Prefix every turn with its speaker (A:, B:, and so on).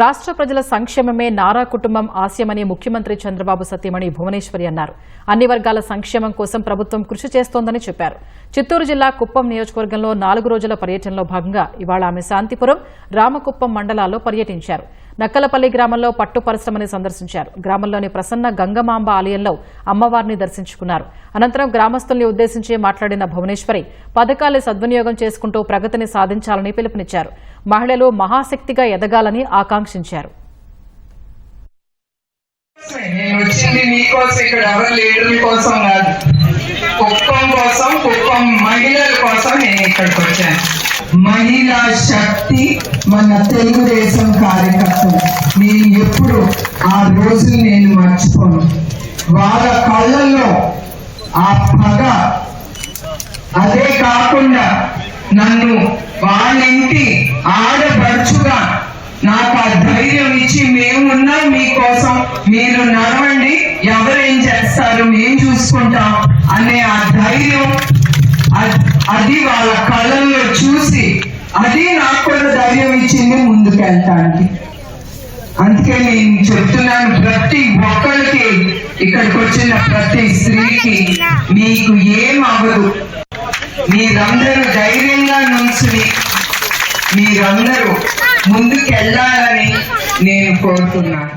A: రాష్ట్ర ప్రజల సంక్షేమమే నారా కుటుంబం ఆశయమని ముఖ్యమంత్రి చంద్రబాబు సత్యమణి భువనేశ్వరి అన్నారు. అన్ని వర్గాల సంక్షేమం కోసం ప్రభుత్వం కృషి చేస్తోందని చెప్పారు. చిత్తూరు జిల్లా కుప్పం నియోజకవర్గంలో నాలుగు రోజుల పర్యటనలో భాగంగా ఇవాళ ఆమె శాంతిపురం రామకుప్పం మండలాల్లో పర్యటించారు. నక్కలపల్లి గ్రామంలో పట్టు పరిశ్రమని సందర్శించారు. గ్రామంలోని ప్రసన్న గంగమాంబ ఆలయంలో అమ్మవారిని దర్శించుకున్నారు. అనంతరం గ్రామస్తుల్ని ఉద్దేశించి మాట్లాడిన భువనేశ్వరి పథకాలు సద్వినియోగం చేసుకుంటూ ప్రగతిని సాధించాలని పిలుపునిచ్చారు. మహిళలు మహాశక్తిగా ఎదగాలని ఆకాంక్షించారు.
B: నేను వచ్చింది మీకోసం ఇక్కడ ఎవరు లీడర్ల కోసం కాదు. కుప్పం కోసం కుప్పం మహిళల కోసం నేను ఇక్కడికి వచ్చాను. మహిళా శక్తి మన తెలుగుదేశం కార్యకర్తలు. నేను ఎప్పుడు ఆ రోజులు నేను మర్చిపోను. వాళ్ళ కళ్ళల్లో ఆ పగ అదే కాకుండా నన్ను వాళ్ళింటి ఆడబడుచుగా నాకు ఆ ధైర్యం ఇచ్చి మేమున్నాం మీకోసం. మీరు నడవండి. ఎవరేం చేస్తారు? మేము చూసుకుంటాం. అనే ఆ ధైర్యం అది వాళ్ళ కళ్ళల్లో చూసి అది నాకు కూడా ధైర్యం ఇచ్చింది ముందుకెళ్తానికి. అందుకే నేను చెప్తున్నాను ప్రతి ఒక్కరికి ఇక్కడికి వచ్చిన ప్రతి స్త్రీకి మీకు ఏం అవ్వదు. మీరందరూ ధైర్యంగా నుంచుని మీరందరూ ముందుకెళ్ళాలని నేను కోరుతున్నాను.